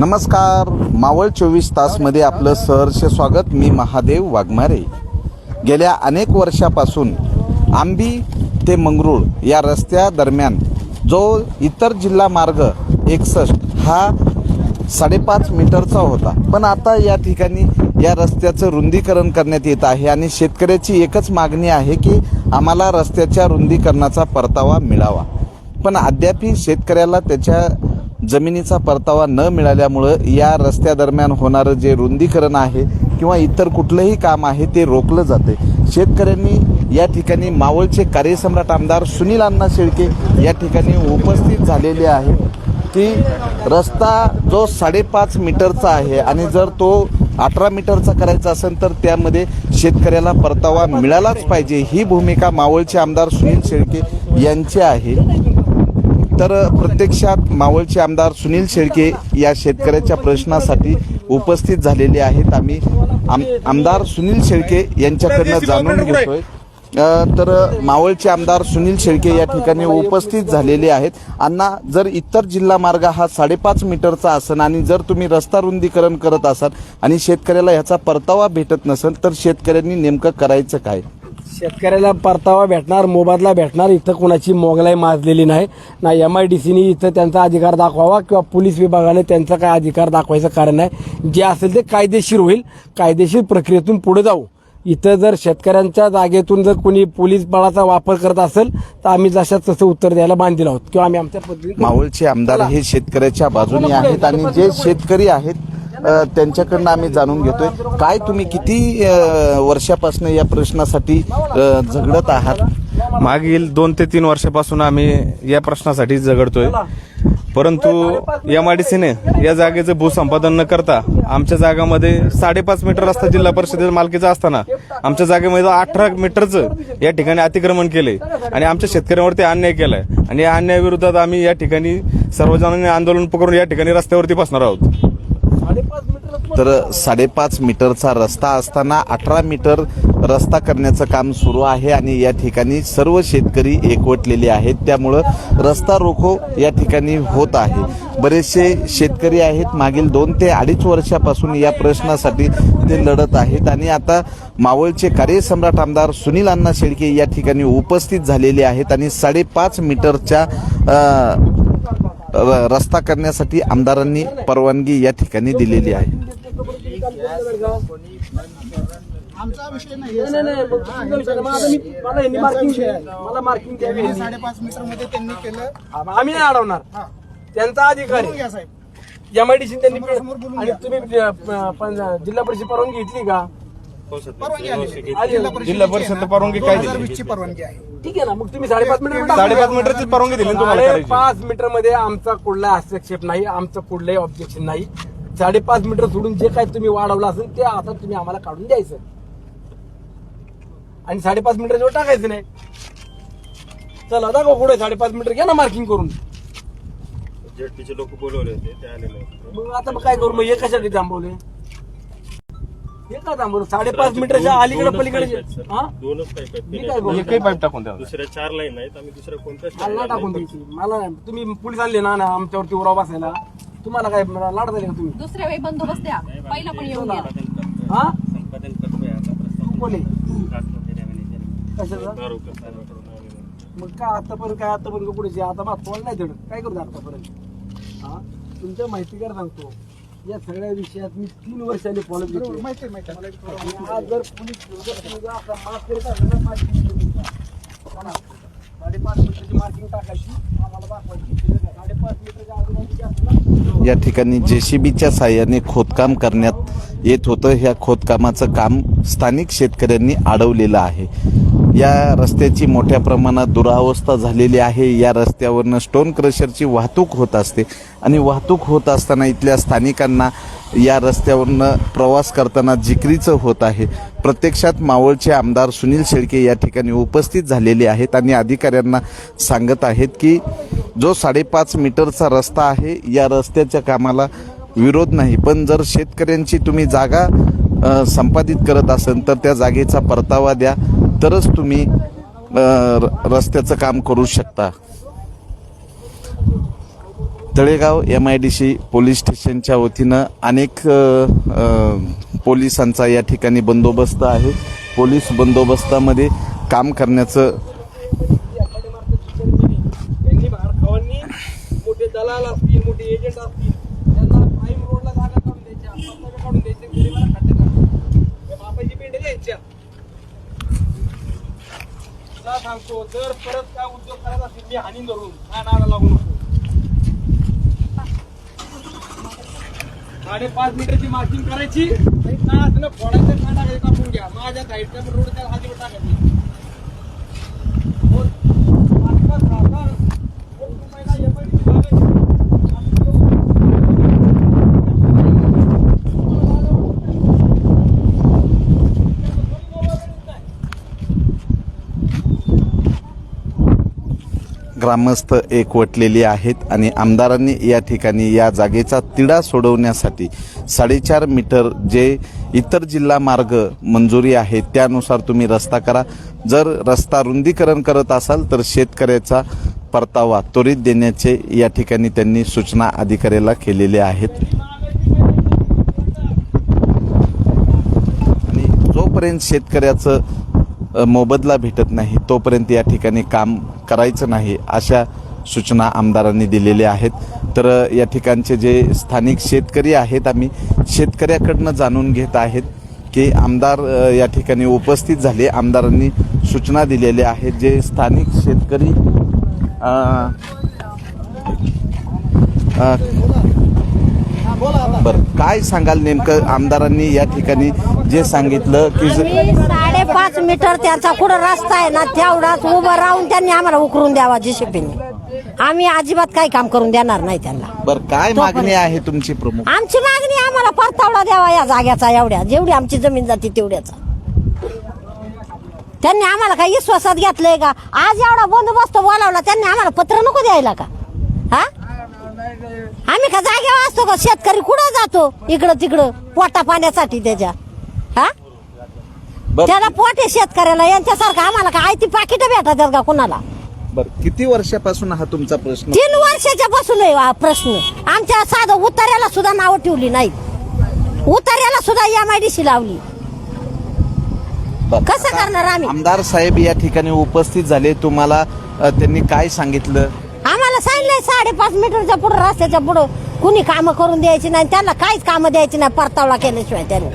नमस्कार. मावळ चोवीस तासमध्ये आपलं सहर्ष स्वागत. मी महादेव वाघमारे. गेल्या अनेक वर्षापासून आंबी ते मंगरूळ या रस्त्यादरम्यान जो इतर जिल्हा मार्ग एकसष्ट हा साडेपाच मीटरचा होता. पण आता या ठिकाणी या रस्त्याचं रुंदीकरण करण्यात येत आहे आणि शेतकऱ्याची एकच मागणी आहे की आम्हाला रस्त्याच्या रुंदीकरणाचा परतावा मिळावा. पण अद्यापही शेतकऱ्याला त्याच्या जमिनीचा परतावा न मिळाल्यामुळं या रस्त्यादरम्यान होणारं जे रुंदीकरण आहे किंवा इतर कुठलंही काम आहे ते रोखलं जाते शेतकऱ्यांनी या ठिकाणी मावळचे कार्यसम्राट आमदार सुनील अण्णा शेळके या ठिकाणी उपस्थित झालेले आहे की रस्ता जो साडेपाच मीटरचा आहे आणि जर तो अठरा मीटरचा करायचा असेल तर त्यामध्ये शेतकऱ्याला परतावा मिळालाच पाहिजे. ही भूमिका मावळचे आमदार सुनील शेळके यांची आहे. तर प्रत्यक्षात मावळचे आमदार सुनील शेळके या शेतकऱ्याच्या प्रश्नासाठी उपस्थित झालेले आहेत. आम्ही आम आमदार सुनील शेळके यांच्याकडनं जाणून घेतोय. तर मावळचे आमदार सुनील शेळके या ठिकाणी उपस्थित झालेले आहेत. अण्णा जर इतर जिल्हा मार्ग हा साडेपाच मीटरचा असन आणि जर तुम्ही रस्ता रुंदीकरण करत असाल आणि शेतकऱ्याला ह्याचा परतावा भेटत नसेल तर शेतकऱ्यांनी नेमकं करायचं काय? शेतकऱ्याला परतावा भेटणार मोबदला भेटणार इथं कोणाची मोगलाई माजलेली नाही. ना एम आय डी सीनी इथं त्यांचा अधिकार दाखवावा किंवा पोलीस विभागाने त्यांचा काय अधिकार दाखवायचं कारण नाही. जे असेल ते कायदेशीर होईल. कायदेशीर प्रक्रियेतून पुढे जाऊ. इथं जर शेतकऱ्यांच्या जागेतून जर कोणी पोलीस बळाचा वापर करत असेल तर आम्ही जशा तसं उत्तर द्यायला बांधील आहोत. किंवा आम्ही आमच्या पद्धतीने मावळचे आमदार हे शेतकऱ्याच्या बाजूने आहेत आणि जे शेतकरी आहेत त्यांच्याकडनं आम्ही जाणून घेतोय. काय तुम्ही किती वर्षापासून या प्रश्नासाठी झगडत आहात? मागील दोन ते तीन वर्षापासून आम्ही या प्रश्नासाठी झगडतोय. परंतु एम आय डी सीने या जागेचं भूसंपादन न करता आमच्या जागामध्ये साडेपाच मीटर रस्ता जिल्हा परिषदेच्या मालकीचा असताना आमच्या जागेमध्ये अठरा मीटरचं या ठिकाणी अतिक्रमण केले आणि आमच्या शेतकऱ्यांवरती अन्याय केलाय. आणि या अन्यायाविरोधात आम्ही या ठिकाणी सर्वजणांनी आंदोलन पकडून या ठिकाणी रस्त्यावरती बसणार आहोत. तर साडेपाच मीटरचा रस्ता असताना अठरा मीटर रस्ता करण्याचं काम सुरू आहे आणि या ठिकाणी सर्व शेतकरी एकवटलेले आहेत. त्यामुळं रस्ता रोखो या ठिकाणी होत आहे. बरेचसे शेतकरी आहेत. मागील दोन ते अडीच वर्षापासून या प्रश्नासाठी ते लढत आहेत. आणि आता मावळचे कार्यसम्राट आमदार सुनील अण्णा शेळके या ठिकाणी उपस्थित झालेले आहेत आणि साडेपाच मीटरच्या र- रस्ता करण्यासाठी आमदारांनी परवानगी या ठिकाणी दिलेली आहे. आमचा विषय नाही. नाही, नाही, नाही, मग तुमचा विषय. नाही. मग आता मी- मला यांनी मार्किंग मला मार्किंग द्यावी. यांनी. साडेपाच मीटरमध्ये त्यांनी केलं. आम्ही नाही अडवणार. त्यांचा अधिकार. घ्या आहे साहेब एमआयडीसी त्यांनी समोरासमोर बोलून आणि घ्या. तुम्ही अ, प- पण जिल्हा परिषद परवानगी घेतली का? परवानगी आली. आली. जिल्हा परिषद परवानगी काय दोन हजार दिली? वीस ची परवानगी आहे. ठीक आहे ना मग तुम्ही साडेपाच मीटर साडेपाच मीटरची परवानगी दिली ना तुम्हाला करायची. पाच मीटरमध्ये आमचा कुठलाही हस्तक्षेप नाही आमचं कुठलंही ऑब्जेक्शन नाही. साडेपाच मीटर सोडून जे काही तुम्ही वाढवलं असेल ते आता तुम्ही आम्हाला काढून द्यायचं. आणि साडेपाच मीटर जवळ टाकायचं नाही. चला दाखव पुढे साडेपाच मीटर घ्या ना मार्किंग करून. जेडपीचे लोक बोलवले होते ते आले नाही. मग आता मग काय करू? मग हे कशासाठी थांबवले. हे का थांबवलं साडेपाच मीटरच्या अलीकडे पलीकडे हा? दोनच पाईप आहेत. मी ते काय बोलू एकही पाईप टाकून द्या. दुसऱ्या चार लाईन आहेत आम्ही दुसऱ्या कोणत्याच मला line नाही टाकून द्यायची. मला नाही. तुम्ही पोलीस आणले ना ना आमच्यावरती उराव बसायला. तुम्हाला काय मला लाड झाले का तुम्ही? दुसऱ्या वेळी बंदोबस्त द्या. पहिला पण येऊन गेला हा? संपादन करतोय आता प्रस्ताव. कोण आहे? कशाचा. मग काय आतापर्यंत काय आतापर्यंत पुढे आता मग फोन नाही धड काय करू आतापर्यंत? हा? तुमच्या माहिती कर सांगतो. या सगळ्या विषयात मी तीन वर्षांनी फॉलो माहिती आज जर पोलीस जर तुम्ही जर असा मार्क करीत असेल तर मार्किंग करून द्या. चला. साडेपाच मीटरची मार्किंग टाकायची. आम्हाला दाखवायची. साडेपाच मीटरच्या आजूबाजूची असेल ना या ठिकाणी जेसीबीच्या साह्याने खोदकाम करण्यात येत होतं. ह्या खोदकामाचं काम स्थानिक शेतकऱ्यांनी अडवलेलं आहे. या रस्त्याची मोठ्या प्रमाणात दुरावस्था झालेली आहे. या रस्त्यावरनं स्टोन क्रशरची वाहतूक होत असते. आणि वाहतूक होत असताना इथल्या स्थानिकांना या रस्त्यावरनं प्रवास करताना जिकरीचं होत आहे. प्रत्यक्षात मावळचे आमदार सुनील शेळके या ठिकाणी उपस्थित झालेले आहेत आणि अधिकाऱ्यांना सांगत आहेत की जो साडेपाच मीटरचा रस्ता आहे या रस्त्याच्या कामाला विरोध नाही. पण जर शेतकऱ्यांची तुम्ही जागा संपादित करत असेल तर त्या जागेचा परतावा द्या. तरच तुम्ही र- रस्त्याचं काम करू शकता. Talegaon M I D C police स्टेशनच्या वतीनं अनेक पोलिसांचा या ठिकाणी बंदोबस्त आहे. पोलीस बंदोबस्तामध्ये काम करण्याचं यांनी तुला सांगतो जर परत काय उद्योग करायचा असेल मी हानी धरून. काय नारा लागू नको. साडेपाच मीटरची मार्किंग करायची. काय फोडायचं काय टाकायचं कापून घ्या. माझ्या साईडच्या रोड त्या हातीवर टाकायची. ग्रामस्थ एकवटलेली आहेत आणि आमदारांनी या ठिकाणी या जागेचा तिढा सोडवण्यासाठी साडेचार मीटर जे इतर जिल्हा मार्ग मंजुरी आहे त्यानुसार तुम्ही रस्ता करा. जर रस्ता रुंदीकरण करत असाल तर शेतकऱ्याचा परतावा त्वरित देण्याचे या ठिकाणी त्यांनी सूचना अधिकाऱ्याला केलेल्या आहेत. आणि जोपर्यंत शेतकऱ्याचं मोबदला भेटत नाही तोपर्यंत या ठिकाणी काम करायचं नाही अशा सूचना आमदारांनी दिलेल्या आहेत. तर या ठिकाणचे जे स्थानिक शेतकरी आहेत आम्ही शेतकऱ्याकडनं जाणून घेत आहेत की आमदार या ठिकाणी उपस्थित झाले. आमदारांनी सूचना दिलेल्या आहेत. जे स्थानिक शेतकरी आ, आ, बरं काय सांगाल नेमकं आमदारांनी या ठिकाणी जे सांगितलं की आम्ही साडेपाच मीटर त्यांचा कुठं रस्ता आहे ना तेवढाच उभं राहून त्यांनी आम्हाला उकरून द्यावा जेसीबीने. आम्ही अजिबात काही काम करून देणार नाही त्यांना. बरं काय मागणी आहे तुमची प्रमुख? आमची मागणी आम्हाला परतावडा द्यावा या जाग्याचा एवढ्या. जेवढी आमची जमीन जाते तेवढ्याचा. त्यांनी आम्हाला काही विश्वासात घेतलंय का? आज एवढा बंदोबस्त बोलावला त्यांनी आम्हाला पत्र नको द्यायला का? आम्ही का जागेवर असतो का? शेतकरी कुठं जातो? इकडं तिकडं पोटा पाण्यासाठी त्याच्या. हा? त्याला पोटे शेतकऱ्याला. यांच्यासारखं आम्हाला काय? ती पाकिट भेटतात का कुणाला? बरं किती वर्षापासून हा तुमचा प्रश्न? तीन वर्षाच्या पासून आहे हा प्रश्न. आमच्या साधं उतार्याला सुद्धा नावं ठेवली नाही उतार्याला सुद्धा एम आय डी सी लावली. बरं. कसं करणार आम्ही? आमदार साहेब या ठिकाणी उपस्थित झाले. तुम्हाला अ, त्यांनी काय सांगितलं? सांगितलंय साडेपाच मीटरच्या पुढे रस्त्याच्या पुढं. कुणी कामं करून द्यायची नाही त्यांना काहीच कामं द्यायची नाही परतावला केल्याशिवाय त्यांनी.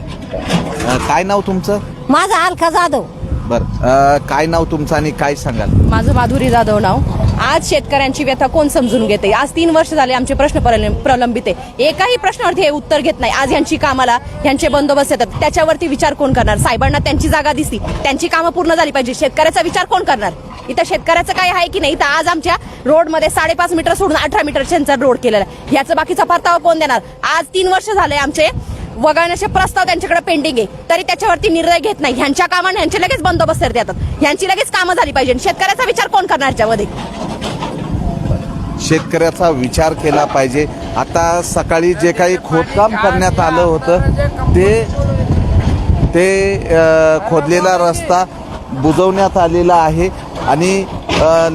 अ, काय नाव तुमचं? माझा अलका जाधव. बरं. अ, काय नाव तुमचं आणि काय सांगाल? माझं माधुरी जाधव नाव. आज शेतकऱ्यांची व्यथा कोण समजून घेते? आज तीन वर्ष झाले आमचे प्रश्न प्रल- प्रलंबित आहे. एकाही प्रश्नावरती हे उत्तर घेत नाही. आज यांची कामाला यांचे बंदोबस्त येतात. त्याच्यावरती विचार कोण करणार? साहेबांना त्यांची जागा दिसली त्यांची कामं पूर्ण झाली पाहिजे. शेतकऱ्याचा विचार कोण करणार? इथं शेतकऱ्याचं काय आहे की नाही? इथं आज आमच्या रोडमध्ये साडेपाच मीटर सोडून अठरा मीटर त्यांचा रोड केलेला आहे. याचा बाकीचा परतावा कोण देणार? आज तीन वर्ष झाले आमचे वगळण्याचे प्रस्ताव त्यांच्याकडे पेंडिंग आहे. तरी त्याच्यावरती निर्णय घेत नाही. ह्यांच्या कामाने ह्यांचे लगेच बंदोबस्त येतात ह्यांची लगेच कामं झाली पाहिजे. शेतकऱ्याचा विचार कोण करणार याच्यामध्ये शेतकऱ्याचा विचार केला पाहिजे. आता सकाळी जे काही खोदकाम करण्यात आलं होतं ते ते खोदलेला रस्ता बुजवण्यात आलेला आहे. आणि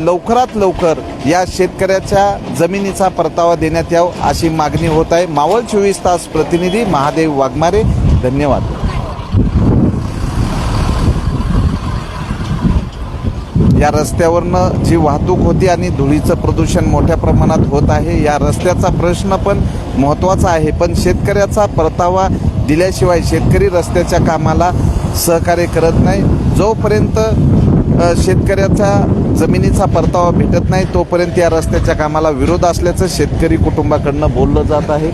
लवकरात लवकर या शेतकऱ्याच्या जमिनीचा परतावा देण्यात यावं अशी मागणी होत आहे. मावळ चोवीस तास प्रतिनिधी महादेव वाघमारे धन्यवाद. या रस्त्यावरनं जी वाहतूक होती आणि धुळीचं प्रदूषण मोठ्या प्रमाणात होत आहे या रस्त्याचा प्रश्न पण महत्त्वाचा आहे. पण शेतकऱ्याचा परतावा दिल्याशिवाय शेतकरी रस्त्याच्या कामाला सहकार्य करत नाही. जोपर्यंत शेतकऱ्याचा जमिनीचा परतावा भेटत नाही तोपर्यंत या रस्त्याच्या कामाला विरोध असल्याचं शेतकरी कुटुंबाकडनं बोललं जात आहे.